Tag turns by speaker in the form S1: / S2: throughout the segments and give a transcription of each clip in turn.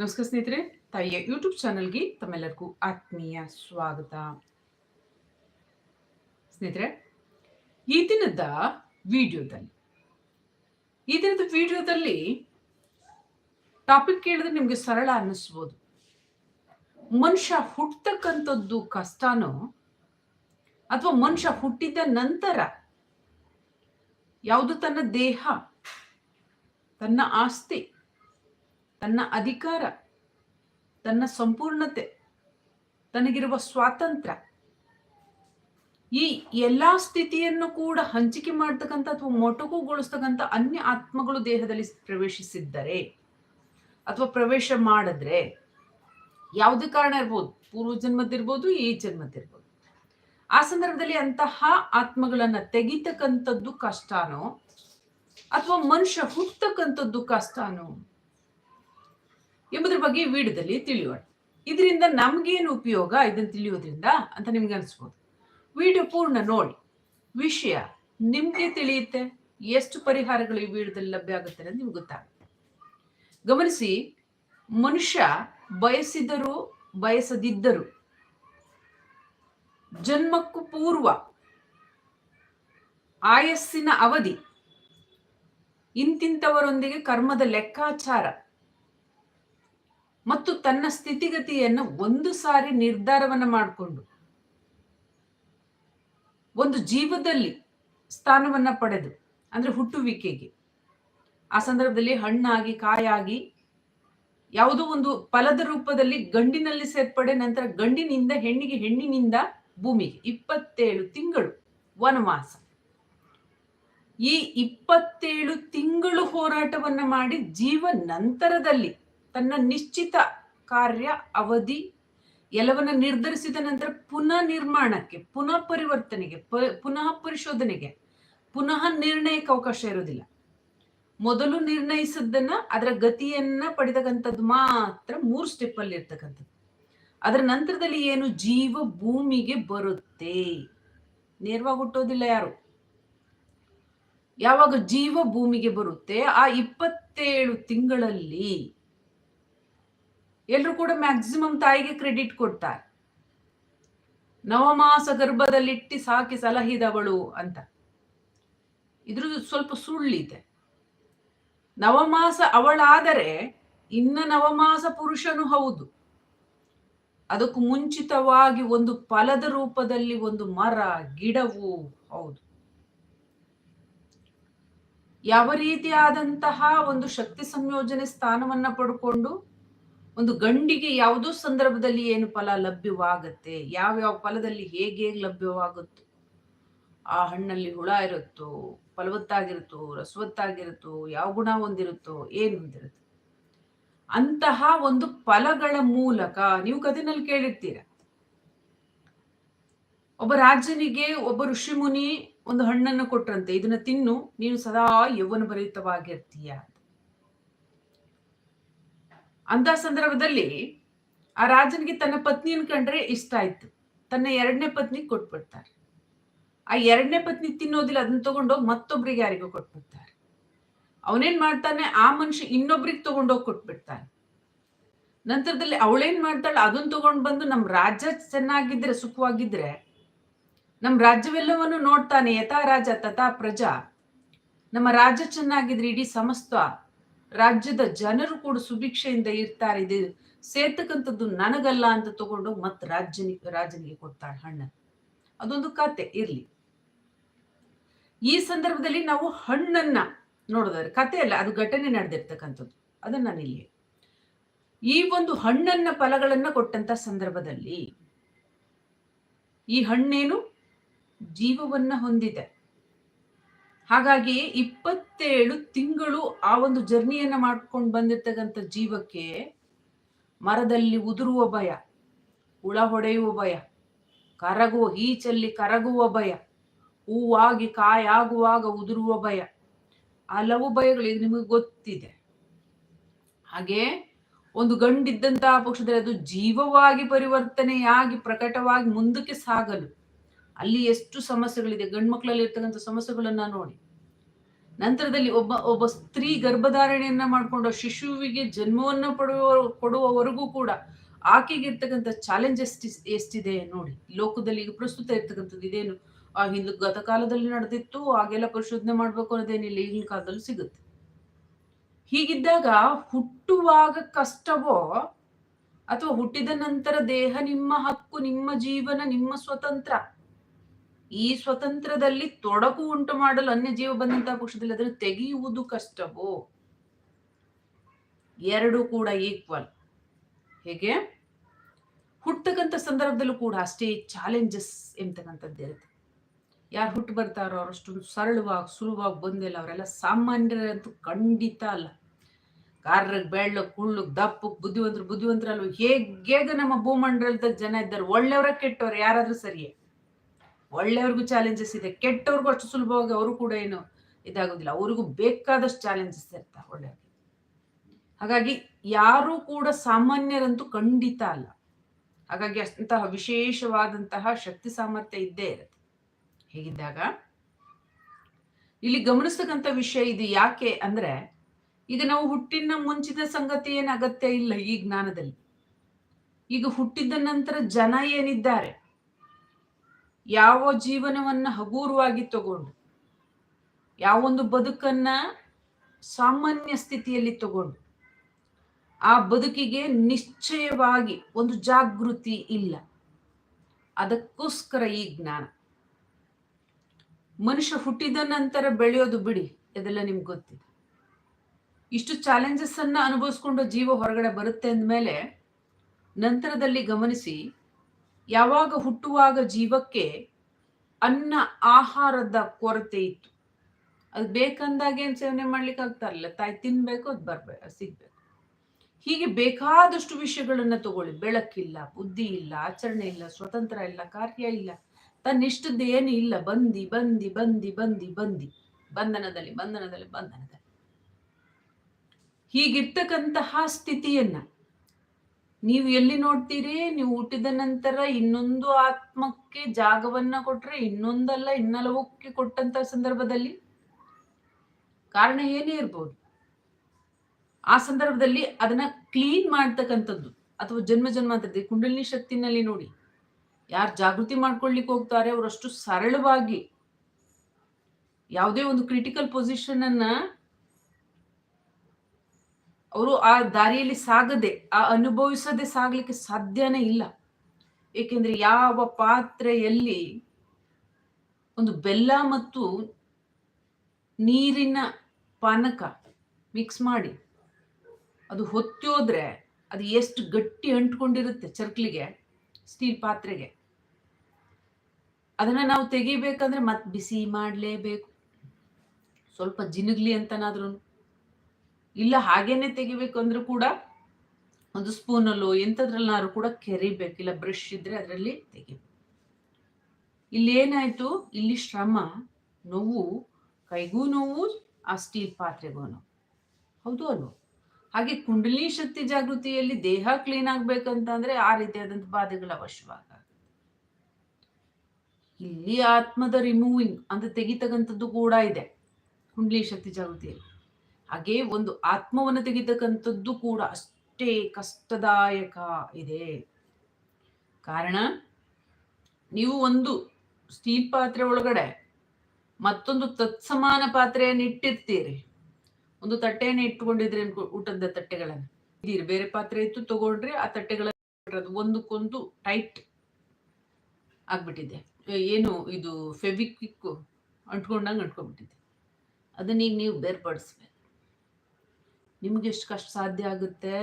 S1: ನಮಸ್ಕಾರ ಸ್ನೇಹಿತರೆ, ತಾಯಿಯ ಯೂಟ್ಯೂಬ್ ಚಾನಲ್ಗೆ ತಮ್ಮೆಲ್ಲರಿಗೂ ಆತ್ಮೀಯ ಸ್ವಾಗತ. ಸ್ನೇಹಿತರೆ, ಈ ದಿನದ ವಿಡಿಯೋದಲ್ಲಿ, ಈ ದಿನದ ವಿಡಿಯೋದಲ್ಲಿ ಟಾಪಿಕ್ ಕೇಳಿದ್ರೆ ನಿಮಗೆ ಸರಳ ಅನ್ನಿಸ್ಬೋದು. ಮನುಷ್ಯ ಹುಟ್ಟತಕ್ಕಂಥದ್ದು ಕಷ್ಟನೋ, ಅಥವಾ ಮನುಷ್ಯ ಹುಟ್ಟಿದ ನಂತರ ಯಾವುದು ತನ್ನ ದೇಹ, ತನ್ನ ಆಸ್ತಿ ತನ್ನ ಅಧಿಕಾರ, ತನ್ನ ಸಂಪೂರ್ಣತೆ, ತನಗಿರುವ ಸ್ವಾತಂತ್ರ್ಯ ಈ ಎಲ್ಲಾ ಸ್ಥಿತಿಯನ್ನು ಕೂಡ ಹಂಚಿಕೆ ಮಾಡ್ತಕ್ಕಂಥ ಅಥವಾ ಮೊಟಕುಗೊಳಿಸ್ತಕ್ಕಂಥ ಅನ್ಯ ಆತ್ಮಗಳು ದೇಹದಲ್ಲಿ ಪ್ರವೇಶಿಸಿದ್ದರೆ ಅಥವಾ ಪ್ರವೇಶ ಮಾಡಿದ್ರೆ ಯಾವುದೇ ಕಾರಣ ಇರ್ಬೋದು. ಪೂರ್ವ ಜನ್ಮದಿರ್ಬೋದು ಈ ಜನ್ಮದಿರ್ಬೋದು ಆ ಸಂದರ್ಭದಲ್ಲಿ ಅಂತಹ ಆತ್ಮಗಳನ್ನ ತೆಗಿತಕ್ಕಂಥದ್ದು ಕಷ್ಟನೋ ಅಥವಾ ಮನುಷ್ಯ ಹುಟ್ಟತಕ್ಕಂಥದ್ದು ಕಷ್ಟನೋ ಎಂಬುದ್ರ ಬಗ್ಗೆ ವಿಡಿಯೋದಲ್ಲಿ ತಿಳಿಯೋಣ. ಇದರಿಂದ ನಮ್ಗೇನು ಉಪಯೋಗ? ಇದನ್ನು ತಿಳಿಯೋದ್ರಿಂದ ಅಂತ ನಿಮ್ಗೆ ಅನಿಸ್ಬೋದು. ವಿಡಿಯೋ ಪೂರ್ಣ ನೋಡಿ. ವಿಷಯ ನಿಮಗೆ ತಿಳಿಯುತ್ತೆ. ಎಷ್ಟು ಪರಿಹಾರಗಳು ಈ ವಿಡಿಯೋದಲ್ಲಿ ಲಭ್ಯ ಆಗುತ್ತೆ ಅಂತ ನಿಮ್ಗೆ ಗೊತ್ತಾಗುತ್ತೆ. ಗಮನಿಸಿ, ಮನುಷ್ಯ ಬಯಸಿದರೂ ಬಯಸದಿದ್ದರು ಜನ್ಮಕ್ಕೂ ಪೂರ್ವ ಆಯಸ್ಸಿನ ಅವಧಿ ಇಂತಿಂತವರೊಂದಿಗೆ ಕರ್ಮದ ಲೆಕ್ಕಾಚಾರ ಮತ್ತು ತನ್ನ ಸ್ಥಿತಿಗತಿಯನ್ನು ಒಂದು ಸಾರಿ ನಿರ್ಧಾರವನ್ನ ಮಾಡಿಕೊಂಡು ಒಂದು ಜೀವದಲ್ಲಿ ಸ್ಥಾನವನ್ನ ಪಡೆದು, ಅಂದ್ರೆ ಹುಟ್ಟುವಿಕೆಗೆ. ಆ ಸಂದರ್ಭದಲ್ಲಿ ಹಣ್ಣಾಗಿ, ಕಾಯಾಗಿ ಯಾವುದೋ ಒಂದು ಫಲದ ರೂಪದಲ್ಲಿ ಗಂಡಿನಲ್ಲಿ ಸೇರ್ಪಡೆ, ನಂತರ ಗಂಡಿನಿಂದ ಹೆಣ್ಣಿಗೆ ಹೆಣ್ಣಿನಿಂದ ಭೂಮಿಗೆ. ಇಪ್ಪತ್ತೇಳು ತಿಂಗಳು ವನವಾಸ. ಈ ಇಪ್ಪತ್ತೇಳು ತಿಂಗಳು ಹೋರಾಟವನ್ನ ಮಾಡಿ ಜೀವ ನಂತರದಲ್ಲಿ ತನ್ನ ನಿಶ್ಚಿತ ಕಾರ್ಯ, ಅವಧಿ ಎಲ್ಲವನ್ನ ನಿರ್ಧರಿಸಿದ ನಂತರ ಪುನಃ ನಿರ್ಮಾಣಕ್ಕೆ, ಪುನಃ ಪರಿವರ್ತನೆಗೆ ಪುನಃ ಪರಿಶೋಧನೆಗೆ, ಪುನಃ ನಿರ್ಣಯಕ್ಕೆ ಅವಕಾಶ ಇರೋದಿಲ್ಲ ಮೊದಲು ನಿರ್ಣಯಿಸದನ್ನ ಅದರ ಗತಿಯನ್ನ ಪಡೆದಕ್ಕಂಥದ್ದು ಮಾತ್ರ ಮೂರು ಸ್ಟೆಪ್ ಅಲ್ಲಿ ಇರ್ತಕ್ಕಂಥದ್ದು. ಅದರ ನಂತರದಲ್ಲಿ ಏನು ಜೀವ ಭೂಮಿಗೆ ಬರುತ್ತೆ? ನೇರವಾಗಿ ಹುಟ್ಟೋದಿಲ್ಲ ಯಾರು? ಯಾವಾಗ ಜೀವ ಭೂಮಿಗೆ ಬರುತ್ತೆ? ಆ ಇಪ್ಪತ್ತೇಳು ತಿಂಗಳಲ್ಲಿ ಎಲ್ಲರೂ ಕೂಡ ಮ್ಯಾಕ್ಸಿಮಮ್ ತಾಯಿಗೆ ಕ್ರೆಡಿಟ್ ಕೊಡ್ತಾರೆ. ನವಮಾಸ ಗರ್ಭದಲ್ಲಿಟ್ಟಿ ಸಾಕಿ ಸಲಹಿದವಳು ಅಂತ. ಇದ್ರದ್ದು ಸ್ವಲ್ಪ ಸುಳ್ಳಿದೆ. ನವಮಾಸ ಅವಳಾದರೆ ಇನ್ನ ನವಮಾಸ ಪುರುಷನು ಹೌದು. ಅದಕ್ಕೂ ಮುಂಚಿತವಾಗಿ ಒಂದು ಫಲದ ರೂಪದಲ್ಲಿ ಒಂದು ಮರ, ಗಿಡವು ಹೌದು. ಯಾವ ರೀತಿಯಾದಂತಹ ಒಂದು ಶಕ್ತಿ ಸಂಯೋಜನೆ ಸ್ಥಾನವನ್ನ ಪಡ್ಕೊಂಡು ಒಂದು ಗಂಡಿಗೆ ಯಾವುದೋ ಸಂದರ್ಭದಲ್ಲಿ ಏನು ಫಲ ಲಭ್ಯವಾಗತ್ತೆ ಯಾವ್ಯಾವ ಯಾವ ಫಲದಲ್ಲಿ ಹೇಗೆ ಹೇಗೆ ಲಭ್ಯವಾಗುತ್ತೋ, ಆ ಹಣ್ಣಲ್ಲಿ ಹುಳ ಇರುತ್ತೋ, ಫಲವತ್ತಾಗಿರುತ್ತೋ, ರಸವತ್ತಾಗಿರುತ್ತೋ, ಯಾವ ಗುಣ ಹೊಂದಿರುತ್ತೋ ಏನು ಹೊಂದಿರುತ್ತೆ? ಅಂತಹ ಒಂದು ಫಲಗಳ ಮೂಲಕ ನೀವು ಕಥೆನಲ್ಲಿ ಕೇಳಿರ್ತೀರ. ಒಬ್ಬ ರಾಜನಿಗೆ ಒಬ್ಬ ಋಷಿಮುನಿ ಒಂದು ಹಣ್ಣನ್ನು ಕೊಟ್ರಂತೆ, ಇದನ್ನ ತಿನ್ನು, ನೀನು ಸದಾ ಯೌವನ ಭರಿತವಾಗಿರ್ತೀಯ ಅಂತ. ಸಂದರ್ಭದಲ್ಲಿ ಆ ರಾಜನಿಗೆ ತನ್ನ ಪತ್ನಿಯನ್ನು ಕಂಡ್ರೆ ಇಷ್ಟ ಆಯ್ತು. ತನ್ನ ಎರಡನೇ ಪತ್ನಿ ಕೊಟ್ಬಿಡ್ತಾರೆ. ಆ ಎರಡನೇ ಪತ್ನಿ ತಿನ್ನೋದಿಲ್ಲ, ಅದನ್ನ ತಗೊಂಡೋಗಿ ಮತ್ತೊಬ್ರಿಗೆ ಯಾರಿಗೋ ಕೊಟ್ಬಿಡ್ತಾರೆ. ಅವನೇನ್ ಮಾಡ್ತಾನೆ? ಆ ಮನುಷ್ಯ ಇನ್ನೊಬ್ರಿಗೆ ತಗೊಂಡೋಗಿ ಕೊಟ್ಬಿಡ್ತಾನೆ. ನಂತರದಲ್ಲಿ ಅವಳೇನ್ ಮಾಡ್ತಾಳೆ? ಅದನ್ನ ತಗೊಂಡ್ ಬಂದು ನಮ್ ರಾಜ್ಯ ಚೆನ್ನಾಗಿದ್ರೆ, ಸುಖವಾಗಿದ್ರೆ ನಮ್ ರಾಜ್ಯವೆಲ್ಲವನ್ನು ನೋಡ್ತಾನೆ. ಯಥಾ ರಾಜ ತಥಾ ಪ್ರಜಾ. ನಮ್ಮ ರಾಜ್ಯ ಚೆನ್ನಾಗಿದ್ರೆ ಇಡೀ ಸಮಸ್ತ ರಾಜ್ಯದ ಜನರು ಕೂಡ ಸುಭಿಕ್ಷೆಯಿಂದ ಇರ್ತಾರೆ. ಇದು ಸೇರ್ತಕ್ಕಂಥದ್ದು ನನಗಲ್ಲ ಅಂತ ತಗೊಂಡು ಮತ್ತೆ ರಾಜ್ಯನಿ, ರಾಜನಿಗೆ ಕೊಡ್ತಾಳೆ ಹಣ್ಣ. ಅದೊಂದು ಕತೆ, ಇರ್ಲಿ. ಈ ಸಂದರ್ಭದಲ್ಲಿ ನಾವು ಹಣ್ಣನ್ನ ನೋಡೋದಾದ್ರೆ, ಕತೆ ಅಲ್ಲ, ಅದು ಘಟನೆ ನಡೆದಿರ್ತಕ್ಕಂಥದ್ದು. ಅದನ್ನ ನಾನು ಇಲ್ಲಿ ಈ ಒಂದು ಹಣ್ಣನ್ನ ಫಲಗಳನ್ನ ಕೊಟ್ಟಂತ ಸಂದರ್ಭದಲ್ಲಿ ಈ ಹಣ್ಣೇನು ಜೀವವನ್ನ ಹೊಂದಿದೆ. ಹಾಗಾಗಿ ಇಪ್ಪತ್ತೇಳು ತಿಂಗಳು ಆ ಒಂದು ಜರ್ನಿಯನ್ನ ಮಾಡ್ಕೊಂಡು ಬಂದಿರ್ತಕ್ಕಂಥ ಜೀವಕ್ಕೆ ಮರದಲ್ಲಿ ಉದುರುವ ಭಯ, ಹುಳ ಹೊಡೆಯುವ ಭಯ, ಕರಗುವ, ಈಚಲ್ಲಿ ಕರಗುವ ಭಯ, ಹೂವಾಗಿ ಕಾಯಾಗುವಾಗ ಉದುರುವ ಭಯ, ಹಲವು ಭಯಗಳು ನಿಮಗೆ ಗೊತ್ತಿದೆ. ಹಾಗೆ ಒಂದು ಗಂಡಿದ್ದಂತಹ ಪಕ್ಷದಲ್ಲಿ ಅದು ಜೀವವಾಗಿ ಪರಿವರ್ತನೆಯಾಗಿ ಪ್ರಕಟವಾಗಿ ಮುಂದಕ್ಕೆ ಸಾಗಲು ಅಲ್ಲಿ ಎಷ್ಟು ಸಮಸ್ಯೆಗಳಿದೆ, ಗಂಡು ಮಕ್ಕಳಲ್ಲಿ ಇರ್ತಕ್ಕಂಥ ಸಮಸ್ಯೆಗಳನ್ನ ನೋಡಿ. ನಂತರದಲ್ಲಿ ಒಬ್ಬ ಒಬ್ಬ ಸ್ತ್ರೀ ಗರ್ಭಧಾರಣೆಯನ್ನ ಮಾಡ್ಕೊಂಡು ಶಿಶುವಿಗೆ ಜನ್ಮವನ್ನ ಪಡುವ, ಕೊಡುವವರೆಗೂ ಕೂಡ ಆಕೆಗೆ ಇರ್ತಕ್ಕಂಥ ಎಷ್ಟು ಎಷ್ಟಿದೆ ನೋಡಿ. ಲೋಕದಲ್ಲಿ ಈಗ ಪ್ರಸ್ತುತ ಇರ್ತಕ್ಕಂಥದ್ದು ಇದೇನು? ಆ ಹಿಂದೂ ಗತಕಾಲದಲ್ಲಿ ನಡೆದಿತ್ತು, ಹಾಗೆಲ್ಲ ಪರಿಶೋಧನೆ ಮಾಡ್ಬೇಕು ಅನ್ನೋದೇನಿಲ್ಲ, ಈಗಿನ ಕಾಲದಲ್ಲಿ ಸಿಗುತ್ತೆ. ಹೀಗಿದ್ದಾಗ ಹುಟ್ಟುವಾಗ ಕಷ್ಟವೋ, ಅಥವಾ ಹುಟ್ಟಿದ ನಂತರ ದೇಹ ನಿಮ್ಮ ಹಕ್ಕು, ನಿಮ್ಮ ಜೀವನ, ನಿಮ್ಮ ಸ್ವತಂತ್ರ ಈ ಸ್ವತಂತ್ರದಲ್ಲಿ ತೊಡಕು ಉಂಟು ಮಾಡಲು ಅನ್ಯ ಜೀವ ಬಂದಂತಹ ಪಕ್ಷದಲ್ಲಿ ಅದನ್ನು ತೆಗೆಯುವುದು ಕಷ್ಟವೋ? ಎರಡು ಕೂಡ ಈಕ್ವಲ್ ಹೇಗೆ? ಹುಟ್ಟತಕ್ಕಂಥ ಸಂದರ್ಭದಲ್ಲೂ ಕೂಡ ಅಷ್ಟೇ ಚಾಲೆಂಜಸ್ ಎಂತಕ್ಕಂಥದ್ದು ಇರುತ್ತೆ. ಯಾರು ಹುಟ್ಟು ಬರ್ತಾರೋ ಅವರಷ್ಟು ಸರಳವಾಗಿ, ಸುಲಭವಾಗಿ ಬಂದಿಲ್ಲ. ಅವರೆಲ್ಲ ಸಾಮಾನ್ಯರಂತೂ ಖಂಡಿತ ಅಲ್ಲ. ಕಾರ್ರಗ್ ಬೆಳ್ಳಕ್ ಕುಳ್ಳಕ್ ದಪ್ಪಕ್ ಬುದ್ಧಿವಂತರು ಬುದ್ಧಿವಂತರಲ್ವ ಹೇಗೆ ನಮ್ಮ ಭೂಮಂಡಲದ ಜನ ಇದ್ದಾರೆ? ಒಳ್ಳೆಯವರ ಕೆಟ್ಟವ್ರು ಯಾರಾದ್ರೂ ಸರಿಯೇ? ಒಳ್ಳೆಯವ್ರಿಗೂ ಚಾಲೆಂಜಸ್ ಇದೆ, ಕೆಟ್ಟವ್ರಿಗೂ ಅಷ್ಟು ಸುಲಭವಾಗಿ ಅವರು ಕೂಡ ಏನು ಇದಾಗೋದಿಲ್ಲ. ಅವ್ರಿಗೂ ಬೇಕಾದಷ್ಟು ಚಾಲೆಂಜಸ್ ಇರ್ತಾರೆ ಒಳ್ಳೆಯವ್ರಿಗೆ. ಹಾಗಾಗಿ ಯಾರು ಕೂಡ ಸಾಮಾನ್ಯರಂತೂ ಖಂಡಿತ ಅಲ್ಲ. ಹಾಗಾಗಿ ಅಂತಹ ವಿಶೇಷವಾದಂತಹ ಶಕ್ತಿ ಸಾಮರ್ಥ್ಯ ಇದ್ದೇ ಇರುತ್ತೆ. ಹೇಗಿದ್ದಾಗ ಇಲ್ಲಿ ಗಮನಿಸ್ತಕ್ಕಂಥ ವಿಷಯ ಇದು ಯಾಕೆ ಅಂದ್ರೆ ಈಗ ನಾವು ಹುಟ್ಟಿನ ಮುಂಚಿನ ಸಂಗತಿ ಏನು ಅಗತ್ಯ ಇಲ್ಲ ಈ ಜ್ಞಾನದಲ್ಲಿ. ಈಗ ಹುಟ್ಟಿದ ನಂತರ ಜನ ಏನಿದ್ದಾರೆ? ಯಾವ ಜೀವನವನ್ನ ಹಗೂರವಾಗಿ ತಗೊಂಡು ಯಾವೊಂದು ಬದುಕನ್ನ ಸಾಮಾನ್ಯ ಸ್ಥಿತಿಯಲ್ಲಿ ತಗೊಂಡು, ಆ ಬದುಕಿಗೆ ನಿಶ್ಚಯವಾಗಿ ಒಂದು ಜಾಗೃತಿ ಇಲ್ಲ. ಅದಕ್ಕೋಸ್ಕರ ಈ ಜ್ಞಾನ. ಮನುಷ್ಯ ಹುಟ್ಟಿದ ನಂತರ ಬೆಳೆಯೋದು ಬಿಡಿ ಇದೆಲ್ಲ ನಿಮ್ಗೆ ಗೊತ್ತಿದೆ. ಇಷ್ಟು ಚಾಲೆಂಜಸ್ ಅನ್ನ ಅನುಭವಿಸ್ಕೊಂಡು ಜೀವ ಹೊರಗಡೆ ಬರುತ್ತೆ ಅಂದಮೇಲೆ ನಂತರದಲ್ಲಿ ಗಮನಿಸಿ ಯಾವಾಗ ಹುಟ್ಟುವಾಗ ಜೀವಕ್ಕೆ ಅನ್ನ ಆಹಾರದ ಕೊರತೆ ಇತ್ತು. ಅದು ಬೇಕಂದಾಗ ಏನ್ ಸೇವನೆ ಮಾಡ್ಲಿಕ್ಕೆ ಆಗ್ತಾ ಇರಲಿಲ್ಲ. ತಾಯಿ ತಿನ್ಬೇಕು, ಅದು ಬರ್ಬೇಕು ಸಿಗ್ಬೇಕು. ಹೀಗೆ ಬೇಕಾದಷ್ಟು ವಿಷಯಗಳನ್ನ ತಗೊಳ್ಳಿ. ಬೆಳಕಿಲ್ಲ, ಬುದ್ಧಿ ಇಲ್ಲ, ಆಚರಣೆ ಇಲ್ಲ, ಸ್ವತಂತ್ರ ಇಲ್ಲ, ಕಾರ್ಯ ಇಲ್ಲ. ತನ್ನಿಷ್ಟದ್ದು ಏನು ಇಲ್ಲ. ಬಂದಿ ಬಂದಿ ಬಂದಿ ಬಂದಿ ಬಂದಿ. ಬಂಧನದಲ್ಲಿ ಬಂಧನದಲ್ಲಿ ಬಂಧನದಲ್ಲಿ. ಹೀಗಿರ್ತಕ್ಕಂತಹ ಸ್ಥಿತಿಯನ್ನ ನೀವು ಎಲ್ಲಿ ನೋಡ್ತೀರಿ? ನೀವು ಹುಟ್ಟಿದ ನಂತರ ಇನ್ನೊಂದು ಆತ್ಮಕ್ಕೆ ಜಾಗವನ್ನ ಕೊಟ್ರೆ ಇನ್ನೊಂದಲ್ಲ, ಇನ್ನಲವಕ್ಕೆ ಕೊಟ್ಟಂತ ಸಂದರ್ಭದಲ್ಲಿ? ಕಾರಣ ಏನೇ ಇರ್ಬೋದು. ಆ ಸಂದರ್ಭದಲ್ಲಿ ಅದನ್ನ ಕ್ಲೀನ್ ಮಾಡ್ತಕ್ಕಂಥದ್ದು, ಅಥವಾ ಜನ್ಮ ಜನ್ಮಾಂತರದಲ್ಲಿ, ಕುಂಡಲಿನಿ ಶಕ್ತಿನಲ್ಲಿ ನೋಡಿ. ಯಾರು ಜಾಗೃತಿ ಮಾಡ್ಕೊಳ್ಲಿಕ್ಕೆ ಹೋಗ್ತಾರೆ, ಅವರಷ್ಟು ಸರಳವಾಗಿ ಯಾವುದೇ ಒಂದು ಕ್ರಿಟಿಕಲ್ ಪೊಸಿಷನ್ ಅನ್ನ ಅವರು ಆ ದಾರಿಯಲ್ಲಿ ಸಾಗದೆ, ಆ ಅನುಭವಿಸದೆ ಸಾಗಲಿಕ್ಕೆ ಸಾಧ್ಯನೇ ಇಲ್ಲ. ಏಕೆಂದ್ರೆ ಯಾವ ಪಾತ್ರೆಯಲ್ಲಿ ಒಂದು ಬೆಲ್ಲ ಮತ್ತು ನೀರಿನ ಪಾನಕ ಮಿಕ್ಸ್ ಮಾಡಿ, ಅದು ಹೊತ್ತೋದ್ರೆ ಅದು ಎಷ್ಟು ಗಟ್ಟಿ ಅಂಟ್ಕೊಂಡಿರುತ್ತೆ ಚರ್ಕ್ಲಿಗೆ ಸ್ಟೀಲ್ ಪಾತ್ರೆಗೆ. ಅದನ್ನ ನಾವು ತೆಗಿಬೇಕಂದ್ರೆ ಮತ್ತೆ ಬಿಸಿ ಮಾಡಲೇಬೇಕು. ಸ್ವಲ್ಪ ಜಿನುಗ್ಲಿ ಅಂತನಾದ್ರೂ ಇಲ್ಲ ಹಾಗೇನೆ ತೆಗಿಬೇಕು ಅಂದ್ರೂ ಕೂಡ ಒಂದು ಸ್ಪೂನಲ್ಲೋ ಎಂಥದ್ರಲ್ಲಾದ್ರೂ ಕೂಡ ಕೆರಿಬೇಕು, ಇಲ್ಲ ಬ್ರಷ್ ಇದ್ರೆ ಅದರಲ್ಲಿ ತೆಗಿಬೇಕು. ಇಲ್ಲಿ ಏನಾಯ್ತು? ಇಲ್ಲಿ ಶ್ರಮ, ನೋವು, ಕೈಗೂ ನೋವು, ಆ ಸ್ಟೀಲ್ ಪಾತ್ರೆಗೂ ನೋವು. ಹೌದು ಅಲ್ವೋ? ಹಾಗೆ ಕುಂಡಲಿ ಶಕ್ತಿ ಜಾಗೃತಿಯಲ್ಲಿ ದೇಹ ಕ್ಲೀನ್ ಆಗ್ಬೇಕಂತಂದ್ರೆ ಆ ರೀತಿಯಾದಂತ ಬಾಧೆಗಳು ಅವಶ್ಯವಾಗ ಇಲ್ಲಿ ಆತ್ಮದ ರಿಮೂವಿಂಗ್ ಅಂತ ತೆಗಿತಕ್ಕಂಥದ್ದು ಕೂಡ ಇದೆ. ಕುಂಡಲಿ ಶಕ್ತಿ ಜಾಗೃತಿಯಲ್ಲಿ. ಹಾಗೆ ಒಂದು ಆತ್ಮವನ್ನು ತೆಗಿತಕ್ಕಂಥದ್ದು ಕೂಡ ಅಷ್ಟೇ ಕಷ್ಟದಾಯಕ ಇದೆ. ಕಾರಣ, ನೀವು ಒಂದು ಸ್ಟೀಲ್ ಪಾತ್ರೆ ಒಳಗಡೆ ಮತ್ತೊಂದು ತತ್ಸಮಾನ ಪಾತ್ರೆಯನ್ನು ಇಟ್ಟಿರ್ತೀರಿ. ಒಂದು ತಟ್ಟೆಯನ್ನು ಇಟ್ಕೊಂಡಿದ್ರಿ ಊಟದ ತಟ್ಟೆಗಳನ್ನು. ಇದೀರಿ ಬೇರೆ ಪಾತ್ರೆ ಇತ್ತು ತಗೊಂಡ್ರೆ ಆ ತಟ್ಟೆಗಳ ಒಂದಕ್ಕೊಂದು ಟೈಟ್ ಆಗ್ಬಿಟ್ಟಿದೆ. ಏನು ಇದು ಫೆವಿಕ್ವಿಕ್ ಅಂಟ್ಕೊಂಡಂಗೆ ಅಂಟ್ಕೊಂಡ್ಬಿಟ್ಟಿದೆ. ಅದನ್ನ ಈಗ ನೀವು ಬೇರ್ಪಡಿಸ್ಬೇಕು. ನಿಮ್ಗೆ ಎಷ್ಟು ಕಷ್ಟ ಸಾಧ್ಯ ಆಗುತ್ತೆ?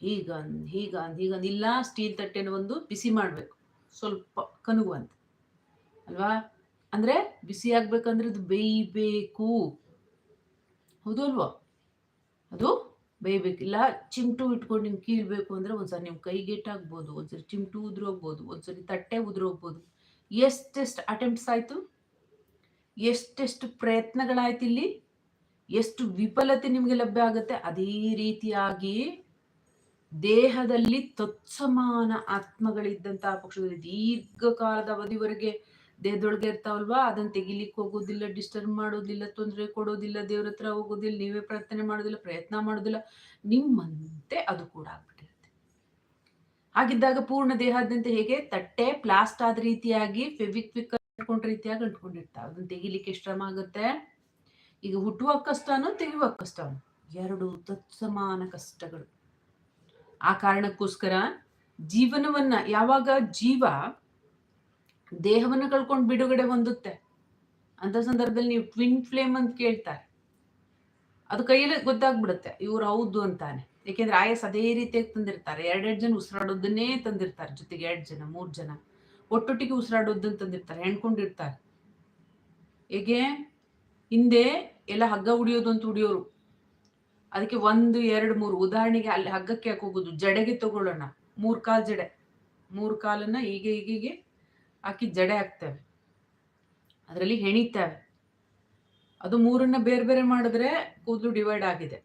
S1: ಹೀಗನ್ ಹೀಗನ್ ಹೀಗನ್. ಇಲ್ಲ ಸ್ಟೀಲ್ ತಟ್ಟೆನ ಒಂದು ಬಿಸಿ ಮಾಡಬೇಕು. ಸ್ವಲ್ಪ ಕನುಗುವಂತ ಅಲ್ವಾ? ಅಂದ್ರೆ ಬಿಸಿ ಆಗ್ಬೇಕಂದ್ರೆ ಅದು ಬೇಯಬೇಕು. ಹೌದು ಅಲ್ವಾ ಅದು ಬೇಯಬೇಕಿಲ್ಲ ಚಿಮಟು ಇಟ್ಕೊಂಡು ನಿಮ್ಗೆ ಕೀಳ್ಬೇಕು ಅಂದ್ರೆ ಒಂದ್ಸರಿ ನಿಮ್ ಕೈಗೆಟ್ಟಾಗ್ಬೋದು ಒಂದ್ಸರಿ ಚಿಮ್ಟು ಉದುರೋಗ್ಬೋದು ಒಂದ್ಸರಿ ತಟ್ಟೆ ಉದುರೋಗ್ಬೋದು ಎಷ್ಟೆಷ್ಟು ಅಟೆಂಪ್ಟ್ಸ್ ಆಯ್ತು? ಎಷ್ಟೆಷ್ಟು ಪ್ರಯತ್ನಗಳಾಯ್ತು ಇಲ್ಲಿ? ಎಷ್ಟು ವಿಫಲತೆ ನಿಮಗೆ ಲಭ್ಯ ಆಗುತ್ತೆ? ಅದೇ ರೀತಿಯಾಗಿ ದೇಹದಲ್ಲಿ ತತ್ಸಮಾನ ಆತ್ಮಗಳಿದ್ದಂತಹ ಪಕ್ಷದಲ್ಲಿ ದೀರ್ಘಕಾಲದ ಅವಧಿವರೆಗೆ ದೇಹದೊಳಗೆ ಇರ್ತಾವಲ್ವಾ? ಅದನ್ನ ತೆಗಿಲಿಕ್ಕೆ ಹೋಗೋದಿಲ್ಲ ಡಿಸ್ಟರ್ಬ್ ಮಾಡೋದಿಲ್ಲ, ತೊಂದರೆ ಕೊಡೋದಿಲ್ಲ, ದೇವ್ರ ಹತ್ರ ಹೋಗೋದಿಲ್ಲ, ನೀವೇ ಪ್ರಾರ್ಥನೆ ಮಾಡೋದಿಲ್ಲ, ಪ್ರಯತ್ನ ಮಾಡೋದಿಲ್ಲ. ನಿಮ್ಮಂತೆ ಅದು ಕೂಡ ಆಗ್ಬಿಟ್ಟಿರುತ್ತೆ. ಹಾಗಿದ್ದಾಗ ಪೂರ್ಣ ದೇಹಾದ್ಯಂತ ಹೇಗೆ? ತಟ್ಟೆ ಪ್ಲಾಸ್ಟ್ ಆದ ರೀತಿಯಾಗಿ, ಫೆವಿಕ್ವಿಕ್ ಅಂಟ್ಕೊಂಡ ರೀತಿಯಾಗಿ ಅಂಟ್ಕೊಂಡಿರ್ತಾವೆ. ಅದನ್ನ ತೆಗಿಲಿಕ್ಕೆ ಶ್ರಮ ಆಗುತ್ತೆ? ಈಗ ಹುಟ್ಟುವ ಕಷ್ಟನೋ ತೆಗೆಯುವ ಕಷ್ಟನೋ ಎರಡು ತತ್ಸಮಾನ ಕಷ್ಟಗಳು. ಆ ಕಾರಣಕ್ಕೋಸ್ಕರ ಜೀವನವನ್ನ ಯಾವಾಗ ಜೀವ ದೇಹವನ್ನು ಕಳ್ಕೊಂಡು ಬಿಡುಗಡೆ ಹೊಂದುತ್ತೆ. ಅಂತ ಸಂದರ್ಭದಲ್ಲಿ ನೀವು ಟ್ವಿನ್ ಫ್ಲೇಮ್ ಅಂತ ಕೇಳ್ತಾರೆ. ಅದು ಕೈಯಲ್ಲಿ ಗೊತ್ತಾಗ್ಬಿಡುತ್ತೆ, ಇವ್ರು ಹೌದು ಅಂತಾನೆ. ಯಾಕೆಂದ್ರೆ ಆಯಸ್ ಅದೇ ರೀತಿಯಾಗಿ ತಂದಿರ್ತಾರೆ. ಎರಡೆರಡು ಜನ ಉಸಿರಾಡೋದನ್ನೇ ತಂದಿರ್ತಾರೆ. ಜೊತೆಗೆ ಎರಡು ಜನ, ಮೂರು ಜನ. ಒಟ್ಟೊಟ್ಟಿಗೆ ಉಸಿರಾಡೋದನ್ನ ತಂದಿರ್ತಾರೆ ಹೆಣ್ಕೊಂಡಿರ್ತಾರೆ ಹೇಗೆ? ಹಿಂದೆ ಎಲ್ಲ ಹಗ್ಗ ಉಡಿಯೋದು ಅಂತ ಉಡಿಯೋರು. ಅದಕ್ಕೆ ಒಂದು, ಎರಡು, ಮೂರು. ಉದಾಹರಣೆಗೆ ಅಲ್ಲಿ ಹಗ್ಗಕ್ಕೆ ಹೋಗೋದು? ಜಡೆಗೆ ತಗೊಳ್ಳೋಣ. ಮೂರು ಕಾಲು ಜಡೆ. ಮೂರು ಕಾಲನ್ನ ಹೀಗೆ ಹೀಗೆ ಹಾಕಿ ಜಡೆ ಹಾಕ್ತೇವೆ. ಅದರಲ್ಲಿ ಹೆಣಿತೇವೆ. ಅದು ಮೂರನ್ನ ಬೇರೆ ಬೇರೆ ಮಾಡಿದ್ರೆ ಕೂದಲು ಡಿವೈಡ್ ಆಗಿದೆ.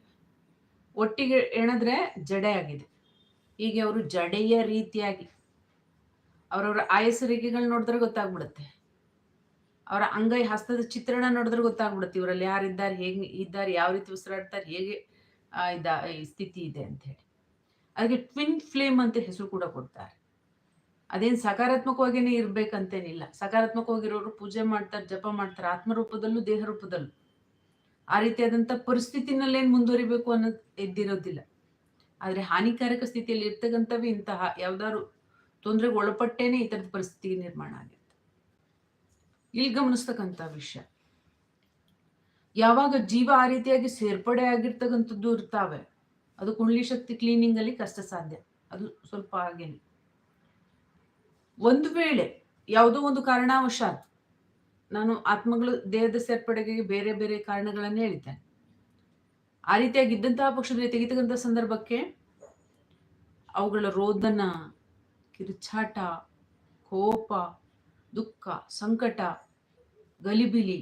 S1: ಒಟ್ಟಿಗೆ ಎಣದ್ರೆ ಜಡೆ ಆಗಿದೆ. ಹೀಗೆ ಅವರು ಜಡೆಯ ರೀತಿಯಾಗಿ. ಅವರವರ ರೇಖೆಗಳು ನೋಡಿದ್ರೆ ಗೊತ್ತಾಗ್ಬಿಡುತ್ತೆ. ಅವರ ಅಂಗೈ ಹಸ್ತದ ಚಿತ್ರಣ ನೋಡಿದ್ರೆ ಗೊತ್ತಾಗ್ಬಿಡುತ್ತೆ ಇವರಲ್ಲಿ ಯಾರಿದ್ದಾರೆ ಹೇಗೆ ಇದ್ದಾರೆ, ಯಾವ ರೀತಿ ಉಸಿರಾಡ್ತಾರೆ, ಹೇಗೆ ಇದ ಸ್ಥಿತಿ ಇದೆ ಅಂತ ಹೇಳಿ. ಅದಕ್ಕೆ ಟ್ವಿನ್ ಫ್ಲೇಮ್ ಅಂತ ಹೆಸರು ಕೂಡ ಕೊಡ್ತಾರೆ. ಅದೇನು ಸಕಾರಾತ್ಮಕವಾಗಿನೇ ಇರ್ಬೇಕಂತೇನಿಲ್ಲ. ಸಕಾರಾತ್ಮಕವಾಗಿರೋರು ಪೂಜೆ ಮಾಡ್ತಾರೆ, ಜಪ ಮಾಡ್ತಾರೆ, ಆತ್ಮರೂಪದಲ್ಲೂ ದೇಹ ರೂಪದಲ್ಲೂ ಆ ರೀತಿಯಾದಂಥ ಪರಿಸ್ಥಿತಿನಲ್ಲೇನು ಮುಂದುವರಿಬೇಕು ಅನ್ನೋದು ಎದ್ದಿರೋದಿಲ್ಲ ಆದರೆ ಹಾನಿಕಾರಕ ಸ್ಥಿತಿಯಲ್ಲಿ ಇರ್ತಕ್ಕಂಥವೇ ಇಂತಹ ಯಾವ್ದಾದ್ರು ತೊಂದರೆಗೆ ಒಳಪಟ್ಟೇನೆ ಈ ಥರದ ಪರಿಸ್ಥಿತಿಗೆ ನಿರ್ಮಾಣ ಆಗಿರುತ್ತೆ ಇಲ್ಲಿ ಗಮನಿಸ್ತಕ್ಕಂಥ ವಿಷಯ. ಯಾವಾಗ ಜೀವ ಆ ರೀತಿಯಾಗಿ ಸೇರ್ಪಡೆ ಆಗಿರ್ತಕ್ಕಂಥದ್ದು ಇರ್ತಾವೆ, ಅದು ಕುಂಡ್ಲಿ ಶಕ್ತಿ ಕ್ಲೀನಿಂಗ್ ಅಲ್ಲಿ ಕಷ್ಟ ಸಾಧ್ಯ. ಅದು ಸ್ವಲ್ಪ ಹಾಗೇನೆ. ಒಂದು ವೇಳೆ ಯಾವುದೋ ಒಂದು ಕಾರಣಾವಶಾತ್ ನಾನು ಆತ್ಮಗಳು ದೇಹದ ಸೇರ್ಪಡೆಗೆ ಬೇರೆ ಬೇರೆ ಕಾರಣಗಳನ್ನು ಹೇಳಿದ್ದೇನೆ. ಆ ರೀತಿಯಾಗಿ ಇದ್ದಂತಹ ಪಕ್ಷದಲ್ಲಿ ತೆಗಿತಕ್ಕಂಥ ಸಂದರ್ಭಕ್ಕೆ ಅವುಗಳ ರೋದನ, ಕಿರುಚಾಟ, ಕೋಪ ದುಃಖ, ಸಂಕಟ, ಗಲಿಬಿಲಿ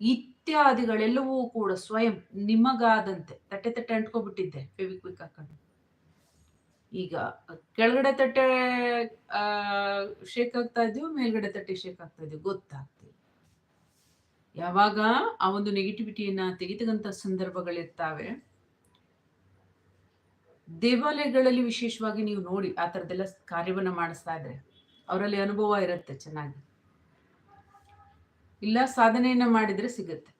S1: ಇತ್ಯಾದಿಗಳೆಲ್ಲವೂ ಕೂಡ ಸ್ವಯಂ ನಿಮಗಾದಂತೆ ತಟ್ಟೆ ತಟ್ಟೆ ಅಂಟ್ಕೊಬಿಟ್ಟಿದ್ದೆ ಫೆವಿಕ್ವಿಕ್ ಹಾಕೊಂಡು. ಈಗ ಕೆಳಗಡೆ ತಟ್ಟೆ ಶೇಕ್ ಆಗ್ತಾ ಇದೆಯೋ ಮೇಲ್ಗಡೆ ತಟ್ಟೆ ಶೇಕ್ ಆಗ್ತಾ ಇದೆಯೋ ಗೊತ್ತಾಗ್ತಿಲ್ಲ. ಯಾವಾಗ ಆ ಒಂದು ನೆಗೆಟಿವಿಟಿಯನ್ನ ತೆಗೆತಕ್ಕಂಥ ಸಂದರ್ಭಗಳಿರ್ತಾವೆ, ದೇವಾಲಯಗಳಲ್ಲಿ ವಿಶೇಷವಾಗಿ ನೀವು ನೋಡಿ ಆ ಥರದ್ದೆಲ್ಲ ಕಾರ್ಯವನ್ನ ಮಾಡಿಸ್ತಾ ಇದ್ರೆ. ಅವರಲ್ಲಿ ಅನುಭವ ಇರುತ್ತೆ ಚೆನ್ನಾಗಿ. ಇಲ್ಲ, ಸಾಧನೆಯನ್ನ ಮಾಡಿದ್ರೆ ಸಿಗುತ್ತೆ.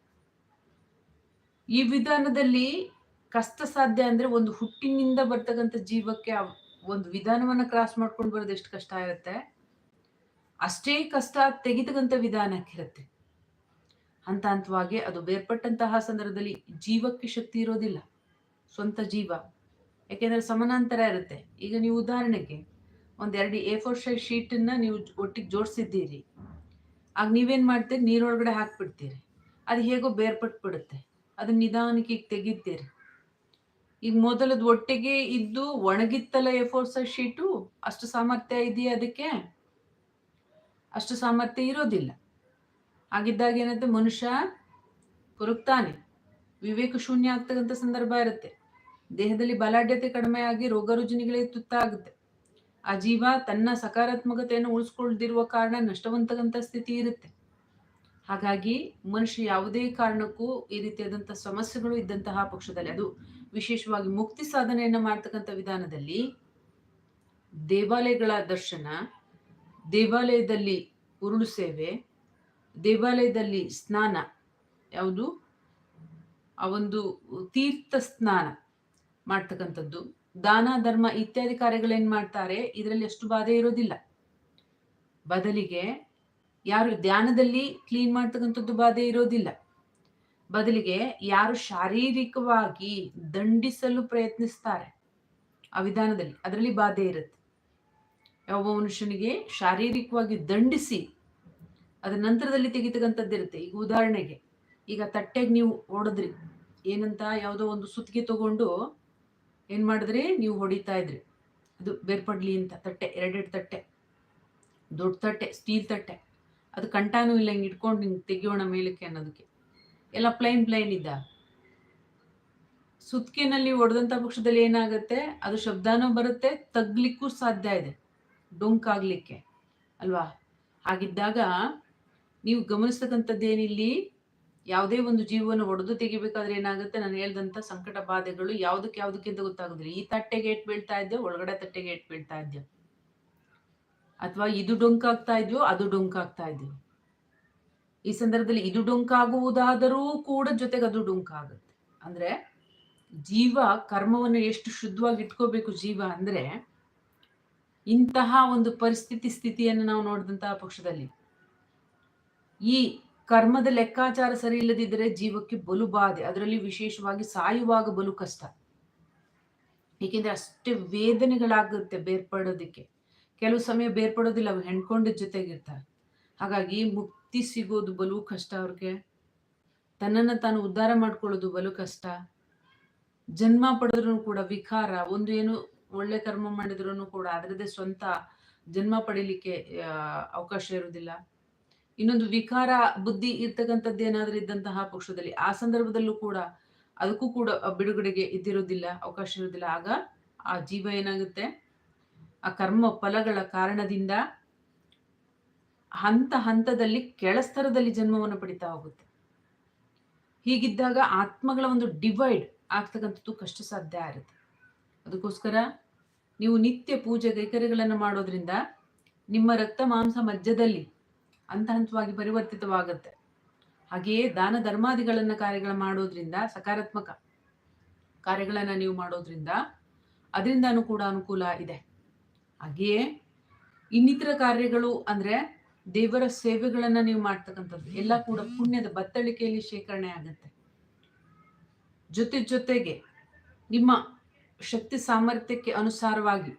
S1: ಈ ವಿಧಾನದಲ್ಲಿ ಕಷ್ಟ ಸಾಧ್ಯ ಅಂದ್ರೆ ಒಂದು ಹುಟ್ಟಿನಿಂದ ಬರ್ತಕ್ಕಂಥ ಜೀವಕ್ಕೆ ಒಂದು ವಿಧಾನವನ್ನ ಕ್ರಾಸ್ ಮಾಡ್ಕೊಂಡು ಬರೋದು ಎಷ್ಟು ಕಷ್ಟ ಇರುತ್ತೆ? ಅಷ್ಟೇ ಕಷ್ಟ ತೆಗಿತಕ್ಕಂಥ ವಿಧಾನಕ್ಕಿರುತ್ತೆ ಹಂತ ಹಂತವಾಗಿ ಅದು ಬೇರ್ಪಟ್ಟಂತಹ ಸಂದರ್ಭದಲ್ಲಿ ಜೀವಕ್ಕೆ ಶಕ್ತಿ ಇರೋದಿಲ್ಲ. ಸ್ವಂತ ಜೀವ. ಯಾಕೆಂದ್ರೆ ಸಮಾನಾಂತರ ಇರುತ್ತೆ. ಈಗ ನೀವು ಉದಾಹರಣೆಗೆ ಒಂದೆರಡು ಎ ಫೋರ್ ಸೈಜ್ ಶೀಟನ್ನು ನೀವು ಒಟ್ಟಿಗೆ ಜೋಡಿಸಿದ್ದೀರಿ. ಆಗ ನೀವೇನು ಮಾಡ್ತೀರಿ? ನೀರೊಳಗಡೆ ಹಾಕ್ಬಿಡ್ತೀರಿ. ಅದು ಹೇಗೋ ಬೇರ್ಪಟ್ಟು ಬಿಡುತ್ತೆ. ಅದನ್ನ ನಿಧಾನಕ್ಕೆ ಈಗ ತೆಗಿತೀರಿ. ಈಗ ಮೊದಲದ ಒಟ್ಟಿಗೆ ಇದ್ದು ಒಣಗಿತ್ತಲ್ಲ ಎ ಫೋರ್ ಸೈಜ್ ಶೀಟು ಅಷ್ಟು ಸಾಮರ್ಥ್ಯ ಇದೆಯಾ ಅದಕ್ಕೆ? ಅಷ್ಟು ಸಾಮರ್ಥ್ಯ ಇರೋದಿಲ್ಲ. ಹಾಗಿದ್ದಾಗ ಏನಂತೆ ಮನುಷ್ಯ ಕೊರಗ್ತಾನೆ ವಿವೇಕ ಶೂನ್ಯ ಆಗ್ತಕ್ಕಂಥ ಸಂದರ್ಭ ಇರುತ್ತೆ. ದೇಹದಲ್ಲಿ ಬಲಾಢ್ಯತೆ ಕಡಿಮೆ ಆಗಿ ರೋಗ ರುಜಿನಿಗಳೇ ತುತ್ತಾಗುತ್ತೆ. ಆ ಜೀವ ತನ್ನ ಸಕಾರಾತ್ಮಕತೆಯನ್ನು ಉಳಿಸ್ಕೊಳ್ದಿರುವ ಕಾರಣ ನಷ್ಟವಂತಕ್ಕಂಥ ಸ್ಥಿತಿ ಇರುತ್ತೆ. ಹಾಗಾಗಿ ಮನುಷ್ಯ ಯಾವುದೇ ಕಾರಣಕ್ಕೂ ಈ ರೀತಿಯಾದಂಥ ಸಮಸ್ಯೆಗಳು ಇದ್ದಂತಹ ಪಕ್ಷದಲ್ಲಿ, ಅದು ವಿಶೇಷವಾಗಿ ಮುಕ್ತಿ ಸಾಧನೆಯನ್ನು ಮಾಡ್ತಕ್ಕಂಥ ವಿಧಾನದಲ್ಲಿ ದೇವಾಲಯಗಳ ದರ್ಶನ, ದೇವಾಲಯದಲ್ಲಿ ಉರುಳು ಸೇವೆ, ದೇವಾಲಯದಲ್ಲಿ ಸ್ನಾನ, ಯಾವುದು? ಆ ಒಂದು ತೀರ್ಥ ಸ್ನಾನ ಮಾಡ್ತಕ್ಕಂಥದ್ದು. ದಾನ, ಧರ್ಮ ಇತ್ಯಾದಿ ಕಾರ್ಯಗಳೇನ್ ಮಾಡ್ತಾರೆ? ಇದರಲ್ಲಿ ಅಷ್ಟು ಬಾಧೆ ಇರೋದಿಲ್ಲ. ಬದಲಿಗೆ ಯಾರು ಧ್ಯಾನದಲ್ಲಿ ಕ್ಲೀನ್ ಮಾಡ್ತಕ್ಕಂಥದ್ದು ಬಾಧೆ ಇರೋದಿಲ್ಲ. ಬದಲಿಗೆ ಯಾರು ಶಾರೀರಿಕವಾಗಿ ದಂಡಿಸಲು ಪ್ರಯತ್ನಿಸ್ತಾರೆ ಆ ವಿಧಾನದಲ್ಲಿ ಅದರಲ್ಲಿ ಬಾಧೆ ಇರುತ್ತೆ. ಯಾವ ಮನುಷ್ಯನಿಗೆ ಶಾರೀರಿಕವಾಗಿ ದಂಡಿಸಿ ಅದರ ನಂತರದಲ್ಲಿ ತೆಗಿತಕ್ಕಂಥದ್ದಿರುತ್ತೆ ಈಗ ಉದಾಹರಣೆಗೆ, ಈಗ ತಟ್ಟೆಗೆ ನೀವು ಹೊಡೆದ್ರಿ ಏನಂತ ಯಾವುದೋ ಒಂದು ಸುತ್ತಿಗೆ ತಗೊಂಡು ಏನ್ ಮಾಡಿದ್ರಿ? ನೀವು ಹೊಡಿತಾ ಇದ್ರಿ. ಅದು ಬೇರ್ಪಡ್ಲಿ ಅಂತ, ತಟ್ಟೆ, ಎರಡೆರಡು ತಟ್ಟೆ. ದೊಡ್ಡ ತಟ್ಟೆ, ಸ್ಟೀಲ್ ತಟ್ಟೆ. ಅದು ಕಂಟಾನು ಇಲ್ಲ, ಹಿಂಗೆ ಇಟ್ಕೊಂಡು ಹಿಂಗೆ ತೆಗಿಯೋಣ ಮೇಲಕ್ಕೆ ಅನ್ನೋದಕ್ಕೆ. ಎಲ್ಲ ಪ್ಲೈನ್ ಪ್ಲೈನ್ ಇದ್ದ. ಸುತ್ತಿಗೆನಲ್ಲಿ ಹೊಡೆದಂಥ ಪಕ್ಷದಲ್ಲಿ ಏನಾಗುತ್ತೆ? ಅದು ಶಬ್ದನೂ ಬರುತ್ತೆ, ತಗ್ಲಿಕ್ಕೂ ಸಾಧ್ಯ ಇದೆ. ಡೊಂಕಾಗ್ಲಿಕ್ಕೆ. ಅಲ್ವಾ? ಹಾಗಿದ್ದಾಗ ನೀವು ಗಮನಿಸ್ತಕ್ಕಂಥದ್ದೇನಿಲ್ಲಿ? ಯಾವುದೇ ಒಂದು ಜೀವವನ್ನು ಹೊಡೆದು ತೆಗಿಬೇಕಾದ್ರೆ ಏನಾಗುತ್ತೆ? ನಾನು ಹೇಳ್ದಂತ ಸಂಕಟ ಬಾಧೆಗಳು ಯಾವ್ದಕ್ಕೆ ಯಾವ್ದಕ್ಕೆ ಅಂತ ಗೊತ್ತಾಗುದಿಲ್ಲ. ಈ ತಟ್ಟೆಗೆ ಏಟ್ ಬೀಳ್ತಾ ಇದ್ದೆ ಒಳಗಡೆ ತಟ್ಟೆಗೆ ಏಟ್ ಬೀಳ್ತಾ ಇದ್ದೆ ಅಥವಾ ಇದು ಡೊಂಕಾಗ್ತಾ ಇದೆಯೋ? ಅದು ಡೊಂಕಾಗ್ತಾ ಇದೆಯೋ? ಈ ಸಂದರ್ಭದಲ್ಲಿ ಇದು ಡೊಂಕಾಗುವುದಾದರೂ ಕೂಡ ಜೊತೆಗೆ ಅದು ಡೊಂಕಾಗುತ್ತೆ. ಅಂದ್ರೆ ಜೀವ ಕರ್ಮವನ್ನು ಎಷ್ಟು ಶುದ್ಧವಾಗಿ ಇಟ್ಕೋಬೇಕು ಜೀವ ಅಂದ್ರೆ ಇಂತಹ ಒಂದು ಪರಿಸ್ಥಿತಿ ಸ್ಥಿತಿಯನ್ನು ನಾವು ನೋಡಿದಂತಹ ಪಕ್ಷದಲ್ಲಿ ಈ ಕರ್ಮದ ಲೆಕ್ಕಾಚಾರ ಸರಿ ಇಲ್ಲದಿದ್ದರೆ ಜೀವಕ್ಕೆ ಬಲು ಬಾಧೆ. ಅದರಲ್ಲಿ ವಿಶೇಷವಾಗಿ ಸಾಯುವಾಗ ಬಲು ಕಷ್ಟ. ಏಕೆಂದ್ರೆ ಅಷ್ಟೇ ವೇದನೆಗಳಾಗುತ್ತೆ ಬೇರ್ಪಡೋದಿಕ್ಕೆ. ಕೆಲವು ಸಮಯ ಬೇರ್ಪಡೋದಿಲ್ಲ, ಅವು ಹೆಣ್ಕೊಂಡ ಜೊತೆಗಿರ್ತಾರೆ ಹಾಗಾಗಿ ಮುಕ್ತಿ ಸಿಗೋದು ಬಲು ಕಷ್ಟ ಅವ್ರಿಗೆ. ತನ್ನನ್ನು ತಾನು ಉದ್ಧಾರ ಮಾಡ್ಕೊಳ್ಳೋದು ಬಲು ಕಷ್ಟ. ಜನ್ಮ ಪಡೆದ್ರು ಕೂಡ ವಿಕಾರ, ಒಂದು ಏನು ಒಳ್ಳೆ ಕರ್ಮ ಮಾಡಿದ್ರು ಕೂಡ ಅದರದೇ ಸ್ವಂತ ಜನ್ಮ ಪಡೀಲಿಕ್ಕೆ ಅವಕಾಶ ಇರುವುದಿಲ್ಲ. ಇನ್ನೊಂದು ವಿಕಾರ ಬುದ್ಧಿ ಇರ್ತಕ್ಕಂಥದ್ದು ಏನಾದ್ರೂ ಇದ್ದಂತಹ ಪಕ್ಷದಲ್ಲಿ ಆ ಸಂದರ್ಭದಲ್ಲೂ ಕೂಡ ಅದಕ್ಕೂ ಕೂಡ ಬಿಡುಗಡೆಗೆ ಇದ್ದಿರೋದಿಲ್ಲ, ಅವಕಾಶ ಇರೋದಿಲ್ಲ. ಆಗ ಆ ಜೀವ ಏನಾಗುತ್ತೆ? ಆ ಕರ್ಮ ಫಲಗಳ ಕಾರಣದಿಂದ ಹಂತ ಹಂತದಲ್ಲಿ ಕೆಳಸ್ತರದಲ್ಲಿ ಜನ್ಮವನ್ನು ಪಡಿತಾ ಹೋಗುತ್ತೆ. ಹೀಗಿದ್ದಾಗ ಆತ್ಮಗಳ ಒಂದು ಡಿವೈಡ್ ಆಗ್ತಕ್ಕಂಥದ್ದು ಕಷ್ಟ ಸಾಧ್ಯ ಇರುತ್ತೆ ಅದಕ್ಕೋಸ್ಕರ ನೀವು ನಿತ್ಯ ಪೂಜೆ ಕೈಕರ್ಯಗಳನ್ನು ಮಾಡೋದ್ರಿಂದ ನಿಮ್ಮ ರಕ್ತ ಮಾಂಸ ಮಧ್ಯದಲ್ಲಿ ಹಂತ ಹಂತವಾಗಿ ಪರಿವರ್ತಿತವಾಗುತ್ತೆ. ಹಾಗೆಯೇ ದಾನ ಧರ್ಮಾದಿಗಳನ್ನ ಕಾರ್ಯಗಳ ಮಾಡೋದ್ರಿಂದ ಸಕಾರಾತ್ಮಕ ಕಾರ್ಯಗಳನ್ನ ನೀವು ಮಾಡೋದ್ರಿಂದ ಅದರಿಂದನೂ ಕೂಡ ಅನುಕೂಲ ಇದೆ. ಹಾಗೆಯೇ ಇನ್ನಿತರ ಕಾರ್ಯಗಳು ಅಂದ್ರೆ ದೇವರ ಸೇವೆಗಳನ್ನ ನೀವು ಮಾಡ್ತಕ್ಕಂಥದ್ದು ಎಲ್ಲ ಕೂಡ ಪುಣ್ಯದ ಬತ್ತಳಿಕೆಯಲ್ಲಿ ಶೇಖರಣೆ ಆಗುತ್ತೆ. ಜೊತೆ ಜೊತೆಗೆ ನಿಮ್ಮ ಶಕ್ತಿ ಸಾಮರ್ಥ್ಯಕ್ಕೆ ಅನುಸಾರವಾಗಿ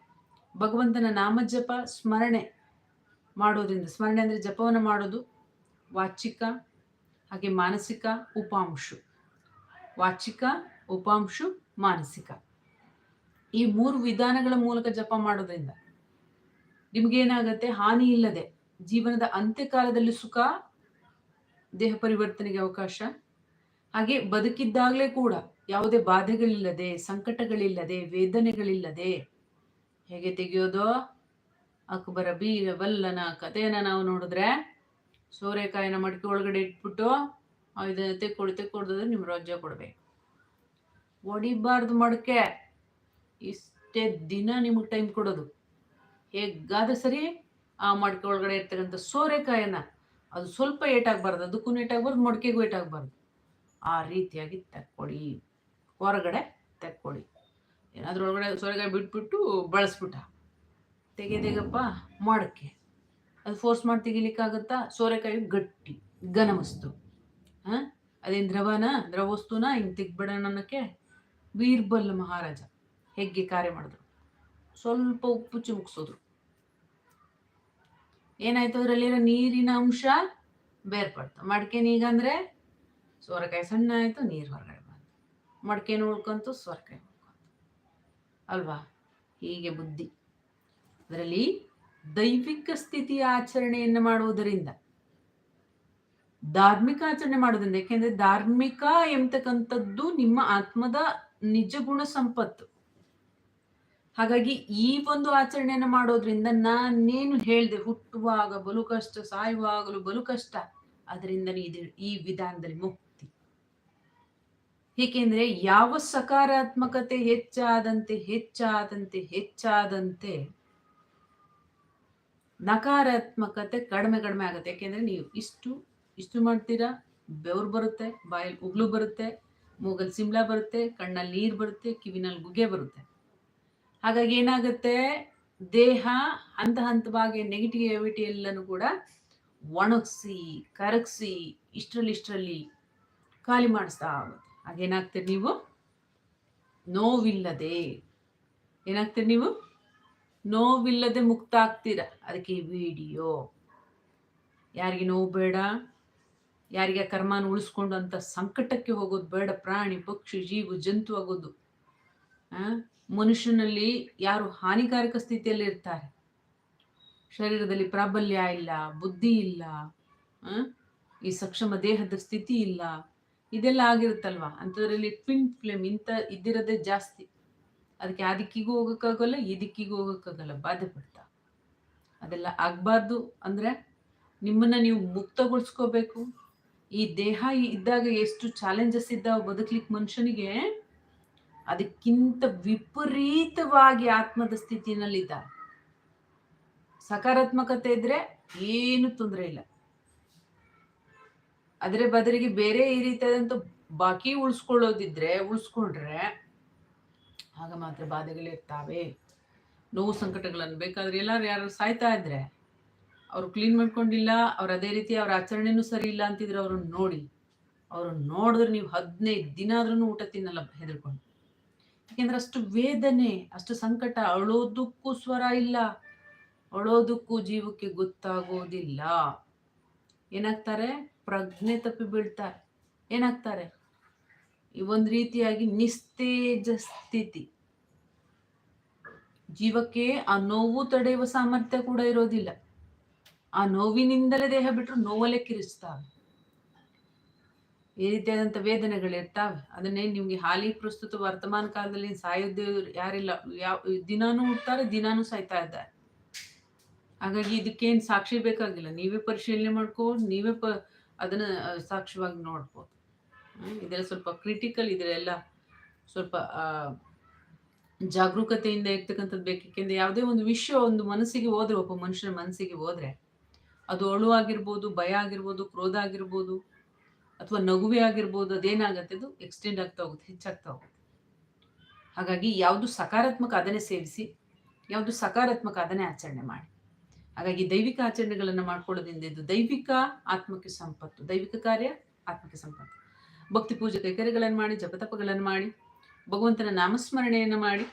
S1: ಭಗವಂತನ ನಾಮಜಪ, ಸ್ಮರಣೆ ಮಾಡೋದ್ರಿಂದ, ಸ್ಮರಣೆ ಅಂದರೆ ಜಪವನ್ನು ಮಾಡೋದು ವಾಚಿಕ ಹಾಗೆ ಮಾನಸಿಕ, ಉಪಾಂಶು. ವಾಚಿಕ ಉಪಾಂಶು, ಮಾನಸಿಕ. ಈ ಮೂರು ವಿಧಾನಗಳ ಮೂಲಕ ಜಪ ಮಾಡೋದ್ರಿಂದ ನಿಮ್ಗೇನಾಗತ್ತೆ? ಹಾನಿ ಇಲ್ಲದೆ ಜೀವನದ ಅಂತ್ಯಕಾಲದಲ್ಲಿ ಸುಖ, ದೇಹ ಪರಿವರ್ತನೆಗೆ ಅವಕಾಶ, ಹಾಗೆ ಬದುಕಿದ್ದಾಗಲೇ ಕೂಡ ಯಾವುದೇ ಬಾಧೆಗಳಿಲ್ಲದೆ, ಸಂಕಟಗಳಿಲ್ಲದೆ, ವೇದನೆಗಳಿಲ್ಲದೆ ಹೇಗೆ ತೆಗೆಯೋದು ಅಕ್ಬರ ಬೀರಬಲ್ಲನ ಕಥೆಯನ್ನ ನಾವು ನೋಡಿದ್ರೆ ಸೋರೆಕಾಯಿನ ಮಡಿಕೆ ಒಳಗಡೆ ಇಟ್ಬಿಟ್ಟು ಇದನ್ನ ತೆಕ್ಕೊಡಿ ತೆಕ್ಕೊಡ್ದ್ರೆ ನಿಮ್ಮ ರಾಜ್ಯ ಕೊಡ್ಬೇಕು. ಹೊಡಿಬಾರ್ದು ಮಡಕೆ. ಇಷ್ಟೇ ದಿನ ನಿಮಗೆ ಟೈಮ್ ಕೊಡೋದು. ಹೇಗಾದ್ರೆ ಸರಿ ಆ ಮಡಕೆ ಒಳಗಡೆ ಇರ್ತಕ್ಕಂಥ ಸೋರೆಕಾಯನ್ನ ಅದು ಸ್ವಲ್ಪ ಏಟಾಗಬಾರ್ದು, ಅದಕ್ಕೂ ಏಟಾಗಬಾರ್ದು, ಮಡಕೆಗೂ ಏಟಾಗಬಾರ್ದು. ಆ ರೀತಿಯಾಗಿ ತೆಕ್ಕೊಡಿ. ಹೊರಗಡೆ ತೆಕ್ಕೊಡಿ. ಏನಾದ್ರೂ ಒಳಗಡೆ ಸೋರೆಕಾಯಿ ಬಿಟ್ಬಿಟ್ಟು ಬಳಸ್ಬಿಟ್ಟ. ತೆಗೆದೇಗಪ್ಪ ಮಡಕೆ. ಅದು ಫೋರ್ಸ್ ಮಾಡಿ ತೆಗಿಲಿಕ್ಕಾಗತ್ತಾ? ಸೋರೆಕಾಯಿ ಗಟ್ಟಿ, ಘನ ವಸ್ತು. ಹಾಂ ಅದೇನು ದ್ರವನ? ದ್ರವಸ್ತುನ ಹಿಂಗೆ ತೆಗ್ಬಿಡೋಣ ಅನ್ನೋಕ್ಕೆ ಮಹಾರಾಜ ಹೆಗ್ಗೆ ಕಾರ್ಯ ಮಾಡಿದ್ರು. ಸ್ವಲ್ಪ ಉಪ್ಪು ಚಿಮುಕ್ಸೋದ್ರು. ಏನಾಯ್ತು ಅದರಲ್ಲಿರೋ ನೀರಿನ ಅಂಶ? ಬೇರ್ಪಡ್ತು. ಈಗ ಅಂದ್ರೆ ಸೋರೆಕಾಯಿ ಸಣ್ಣ ಆಯ್ತು, ನೀರು ಹೊರಗಡೆ ಬಂತು. ಮಡ್ಕೆನ ಉಳ್ಕೊಂತು ಸೋರೆಕಾಯಿ ಉಳ್ಕೊಂತು ಅಲ್ವಾ? ಹೀಗೆ ಬುದ್ಧಿ. ಅದರಲ್ಲಿ ದೈವಿಕ ಸ್ಥಿತಿಯ ಆಚರಣೆಯನ್ನು ಮಾಡುವುದರಿಂದ, ಧಾರ್ಮಿಕ ಆಚರಣೆ ಮಾಡೋದ್ರಿಂದ ಯಾಕೆಂದ್ರೆ ಧಾರ್ಮಿಕ ಎಂಬತಕ್ಕಂಥದ್ದು ನಿಮ್ಮ ಆತ್ಮದ ನಿಜ ಗುಣ ಸಂಪತ್ತು. ಹಾಗಾಗಿ ಈ ಒಂದು ಆಚರಣೆಯನ್ನು ಮಾಡೋದ್ರಿಂದ ನಾನೇನು ಹೇಳ್ದೆ ಹುಟ್ಟುವಾಗ ಬಲು ಕಷ್ಟ, ಸಾಯುವಾಗಲೂ ಬಲು ಕಷ್ಟ ಅದರಿಂದ ಈ ವಿಧಾನದಲ್ಲಿ ಮುಕ್ತಿ. ಏಕೆಂದ್ರೆ ಯಾವ ಸಕಾರಾತ್ಮಕತೆ ಹೆಚ್ಚಾದಂತೆ ಹೆಚ್ಚಾದಂತೆ ಹೆಚ್ಚಾದಂತೆ ನಕಾರಾತ್ಮಕತೆ ಕಡಿಮೆ ಕಡಿಮೆ ಆಗುತ್ತೆ. ಯಾಕೆಂದರೆ ನೀವು ಇಷ್ಟು ಇಷ್ಟು ಮಾಡ್ತೀರಾ, ಬೆವರು ಬರುತ್ತೆ, ಬಾಯಲ್ಲಿ ಉಗ್ಲು ಬರುತ್ತೆ ಮೂಗಲ್ ಸಿಂಬ್ಲಾ ಬರುತ್ತೆ, ಕಣ್ಣಲ್ಲಿ ನೀರು ಬರುತ್ತೆ, ಕಿವಿನಲ್ಲಿ ಗುಗ್ಗೆ ಬರುತ್ತೆ. ಹಾಗಾಗಿ ಏನಾಗುತ್ತೆ? ದೇಹ ಹಂತ ಹಂತವಾಗಿ ನೆಗೆಟಿವಿಟಿ ಎಲ್ಲನೂ ಕೂಡ ಒಣಗಿಸಿ, ಕರಗಿಸಿ, ಇಷ್ಟರಲ್ಲಿ ಇಷ್ಟರಲ್ಲಿ ಖಾಲಿ ಮಾಡಿಸ್ತಾ ಆಗುತ್ತೆ ಹಾಗೇನಾಗ್ತೀರಿ ನೀವು? ನೋವಿಲ್ಲದೆ. ಏನಾಗ್ತೀರಿ ನೀವು? ನೋವಿಲ್ಲದೆ ಮುಕ್ತ ಆಗ್ತೀರ ಅದಕ್ಕೆ ವಿಡಿಯೋ. ಯಾರಿಗೆ ನೋವು ಬೇಡ, ಯಾರಿಗೆ ಕರ್ಮಾನ ಉಳಿಸ್ಕೊಂಡು ಅಂತ ಸಂಕಟಕ್ಕೆ ಹೋಗೋದು ಬೇಡ. ಪ್ರಾಣಿ, ಪಕ್ಷಿ, ಜೀವು, ಜಂತು ಆಗೋದು. ಮನುಷ್ಯನಲ್ಲಿ ಯಾರು ಹಾನಿಕಾರಕ ಸ್ಥಿತಿಯಲ್ಲಿ ಇರ್ತಾರೆ? ಶರೀರದಲ್ಲಿ ಪ್ರಾಬಲ್ಯ ಇಲ್ಲ, ಬುದ್ಧಿ ಇಲ್ಲ ಈ ಸಕ್ಷಮ ದೇಹದ ಸ್ಥಿತಿ ಇಲ್ಲ. ಇದೆಲ್ಲ ಆಗಿರುತ್ತಲ್ವಾ? ಅಂಥದ್ರಲ್ಲಿ ಟ್ವಿನ್ ಫ್ಲೇಮ್ ಇಂಥ ಇದ್ದಿರೋದೇ ಜಾಸ್ತಿ. ಅದಕ್ಕೆ ಆ ದಿಕ್ಕಿಗೂ ಹೋಗೋಕ್ಕಾಗಲ್ಲ, ಈ ದಿಕ್ಕಿಗೂ ಹೋಗೋಕ್ಕಾಗಲ್ಲ ಬಾಧೆ ಪಡ್ತಾ ಅದೆಲ್ಲ ಆಗಬಾರ್ದು ಅಂದರೆ ನಿಮ್ಮನ್ನ ನೀವು ಮುಕ್ತಗೊಳಿಸ್ಕೋಬೇಕು. ಈ ದೇಹ ಇದ್ದಾಗ ಎಷ್ಟು ಚಾಲೆಂಜಸ್ ಇದ್ದಾವೆ ಬದುಕ್ಲಿಕ್ಕೆ ಮನುಷ್ಯನಿಗೆ, ಅದಕ್ಕಿಂತ ವಿಪರೀತವಾಗಿ ಆತ್ಮದ ಸ್ಥಿತಿನಲ್ಲಿದ್ದ ಸಕಾರಾತ್ಮಕತೆ ಇದ್ರೆ ಏನು ತೊಂದರೆ ಇಲ್ಲ. ಅದರ ಬದಲಿಗೆ ಬೇರೆ ಈ ರೀತಿಯಾದಂಥ ಬಾಕಿ ಉಳಿಸ್ಕೊಳ್ಳೋದಿದ್ರೆ, ಉಳಿಸ್ಕೊಂಡ್ರೆ ಆಗ ಮಾತ್ರ ಬಾಧೆಗಳಿರ್ತಾವೆ ನೋವು ಸಂಕಟಗಳನ್ನು ಬೇಕಾದ್ರೆ ಎಲ್ಲರೂ ಯಾರು ಸಾಯ್ತಾ ಇದ್ರೆ ಅವರು ಕ್ಲೀನ್ ಮಾಡ್ಕೊಂಡಿಲ್ಲ, ಅವ್ರ ಅದೇ ರೀತಿ ಅವ್ರ ಆಚರಣೆನೂ ಸರಿ ಇಲ್ಲ ಅಂತಿದ್ರೆ ಅವ್ರನ್ನ ನೋಡಿ. ಅವ್ರನ್ನ ನೋಡಿದ್ರೆ ನೀವು ಹದಿನೈದು ದಿನ ಆದ್ರೂ ಊಟ ತಿನ್ನಲ್ಲ ಹೆದರ್ಕೊಂಡು. ಯಾಕೆಂದ್ರೆ ಅಷ್ಟು ವೇದನೆ, ಅಷ್ಟು ಸಂಕಟ, ಅಳೋದಕ್ಕೂ ಸ್ವರ ಇಲ್ಲ. ಅಳೋದಕ್ಕೂ ಜೀವಕ್ಕೆ ಗೊತ್ತಾಗೋದಿಲ್ಲ. ಏನಾಗ್ತಾರೆ? ಪ್ರಜ್ಞೆ ತಪ್ಪಿ ಬೀಳ್ತಾರೆ. ಏನಾಗ್ತಾರೆ? ಈ ಒಂದು ರೀತಿಯಾಗಿ ನಿಸ್ತೇಜ ಸ್ಥಿತಿ ಜೀವಕ್ಕೆ ಆ ನೋವು ತಡೆಯುವ ಸಾಮರ್ಥ್ಯ ಕೂಡ ಇರೋದಿಲ್ಲ. ಆ ನೋವಿನಿಂದಲೇ ದೇಹ ಬಿಟ್ಟರು ನೋವಲ್ಲೇ ಕಿರಿಸ್ತಾವೆ. ಈ ರೀತಿಯಾದಂಥ ವೇದನೆಗಳಿರ್ತಾವೆ. ಅದನ್ನೇ ನಿಮ್ಗೆ ಹಾಲಿ ಪ್ರಸ್ತುತ ವರ್ತಮಾನ ಕಾಲದಲ್ಲಿ ಸಾಯೋದೇ ಯಾರಿಲ್ಲ. ಯಾವ ದಿನಾನೂ ಹುಡ್ತಾರೆ, ದಿನಾನೂ ಸಾಯ್ತಾ ಇದ್ದಾರೆ. ಹಾಗಾಗಿ ಇದಕ್ಕೇನು ಸಾಕ್ಷಿ ಬೇಕಾಗಿಲ್ಲ. ನೀವೇ ಪರಿಶೀಲನೆ ಮಾಡ್ಕೊಂಡು ನೀವೇ ಪ ಅದನ್ನ ಸಾಕ್ಷಿವಾಗಿ ನೋಡ್ಬೋದು. ಇದೆಲ್ಲ ಸ್ವಲ್ಪ ಕ್ರಿಟಿಕಲ್ ಇದೆಲ್ಲ ಸ್ವಲ್ಪ ಜಾಗರೂಕತೆಯಿಂದ ಇರ್ತಕ್ಕಂಥದ್ದು ಬೇಕು. ಯಾಕೆಂದ್ರೆ ಯಾವುದೇ ಒಂದು ವಿಷಯ ಒಂದು ಮನಸ್ಸಿಗೆ ಹೋದ್ರೆ, ಒಬ್ಬ ಮನುಷ್ಯನ ಮನಸ್ಸಿಗೆ ಹೋದ್ರೆ, ಅದು ಅಳು ಆಗಿರ್ಬೋದು, ಭಯ ಆಗಿರ್ಬೋದು, ಕ್ರೋಧ ಆಗಿರ್ಬೋದು, ಅಥವಾ ನಗುವೆ ಆಗಿರ್ಬೋದು, ಅದೇನಾಗತ್ತೆ? ಅದು ಎಕ್ಸ್ಟೆಂಡ್ ಆಗ್ತಾ ಹೋಗುತ್ತೆ, ಹೆಚ್ಚಾಗ್ತಾ ಹೋಗುತ್ತೆ. ಹಾಗಾಗಿ ಯಾವುದು ಸಕಾರಾತ್ಮಕ ಅದನ್ನೇ ಸೇವಿಸಿ, ಯಾವುದು ಸಕಾರಾತ್ಮಕ ಅದನ್ನೇ ಆಚರಣೆ ಮಾಡಿ. ಹಾಗಾಗಿ ದೈವಿಕ ಆಚರಣೆಗಳನ್ನು ಮಾಡ್ಕೊಳ್ಳೋದ್ರಿಂದ ಇದು ದೈವಿಕ ಆತ್ಮಕ್ಕೆ ಸಂಪತ್ತು, ದೈವಿಕ ಕಾರ್ಯ, ಆತ್ಮಕ್ಕೆ ಸಂಪತ್ತು. ಭಕ್ತಿ ಪೂಜೆ ಕೈಕರ್ಯಗಳನ್ನು ಮಾಡಿ ಜಪತಪಗಳನ್ನು ಮಾಡಿ, ಭಗವಂತನ ನಾಮಸ್ಮರಣೆಯನ್ನು ಮಾಡಿ,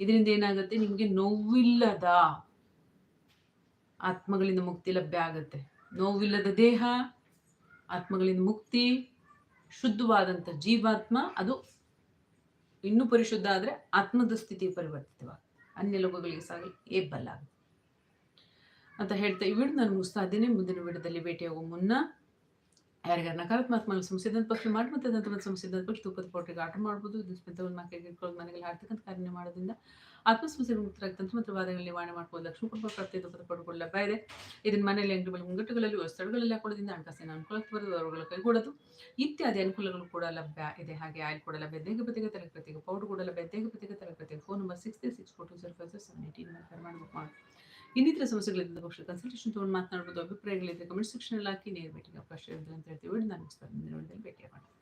S1: ಇದರಿಂದ ಏನಾಗುತ್ತೆ? ನಿಮಗೆ ನೋವಿಲ್ಲದ ಆತ್ಮಗಳಿಂದ ಮುಕ್ತಿ ಲಭ್ಯ ಆಗುತ್ತೆ. ನೋವಿಲ್ಲದ ದೇಹ, ಆತ್ಮಗಳಿಂದ ಮುಕ್ತಿ ಶುದ್ಧವಾದಂಥ ಜೀವಾತ್ಮ, ಅದು ಇನ್ನೂ ಪರಿಶುದ್ಧ ಆದರೆ ಆತ್ಮದ ಸ್ಥಿತಿ ಪರಿವರ್ತಿತವಾಗ ಅನ್ಯ ಲೋಕಗಳಿಗೆ ಸಾಗಿ ಏಬ್ಬಲ್ಲ ಅಂತ ಹೇಳ್ತಾ ಈ ವಿಡಿಯೋ ನಾನು ಮುಗಿಸ್ತಾ ಇದ್ದೀನಿ. ಮುಂದಿನ ವಿಡಿಯೋದಲ್ಲಿ ಭೇಟಿಯಾಗುವ ಮುನ್ನ ಯಾರಿಗಾರ ನಕಾರಾತ್ಮಕ ಸಮಸ್ಯೆ ಪಕ್ಷ ಮಾಡಿ ಮತ್ತೆ ದಂತ ಸಮಸ್ಯೆ ಪಕ್ಷ ತೂಕದ ಪೌಟ್ರಿಗೆ ಆಟ ಮಾಡ್ಬೋದು. ಇದು ಸ್ಮಿತವನ್ನು ಮಕ್ಕಳಿಗೆ ಇಟ್ಕೊಳ್ಳೋದು ಮನೆಯಲ್ಲಿ ಹಾಡ್ತಕ್ಕಂಥ ಕಾರ್ಯ ಮಾಡೋದ್ರಿಂದ ಆತ್ಮಸಮಸ್ಯೆ ಮುಕ್ತರಾಗಿ ವಾದಗಳಲ್ಲಿ ನಿವಾರಣೆ ಮಾಡ್ಬೋದು. ಲಕ್ಷ್ಮೀ ಕುಟುಂಬ ಪ್ರಾಪ್ತಿ ತುಪ್ಪದ ಪೌಡರ್ಗಳು ಲಭ್ಯ ಇದೆ ಇದನ್ನ ಮನೆಯಲ್ಲಿ ಅಂಗಡಿ ಮುಂಗಟ್ಟುಗಳಲ್ಲಿ ಸ್ಥಳಗಳಲ್ಲಿ ಹಾಕೊಳ್ಳೋದ್ರಿಂದ ಹಣಕಾಸಿನ ಅನುಕೂಲಕ್ಕೆ ಬರೋದು ಅವರುಗಳ ಕೈಗೂಡೋದು ಇತ್ಯಾದಿ ಅನುಕೂಲಗಳು ಕೂಡ ಲಭ್ಯ ಇದೆ. ಹಾಗೆ ಆಯಿಲ್ ಕೂಡ ಲಭ್ಯ ದೇಹಪತಿಗೆ ತಲೆಕೃತಿಗೆ ಪೌಡರ್ ಕೂಡ ಲಭ್ಯ ದೇಹಪತಿಗೆ ತಲೆಕೃತಿಗೆ phone number six three six four two zero five seven eighteen ಮಾಡಿ ಬುಕ್ ಇನ್ನಿತರ ಸಮಸ್ಯೆಗಳಿಂದ ಬಹುಶಃ ಕನ್ಸಲ್ಟೇಷನ್ ತೊಗೊಂಡು ಮಾತನಾಡ್ಬೋದು ಅಭಿಪ್ರಾಯಗಳಿದ್ದರೆ ಕಮೆಂಟ್ ಸೆಕ್ಷನ್ ಹಾಕಿ, ನೇರ ಭೇಟಿಗೆ ಅವಕಾಶ ಇರುತ್ತೆ ಅಂತ ಹೇಳ್ತೀವಿ. ನಾನು ಭೇಟಿ ಮಾಡಿ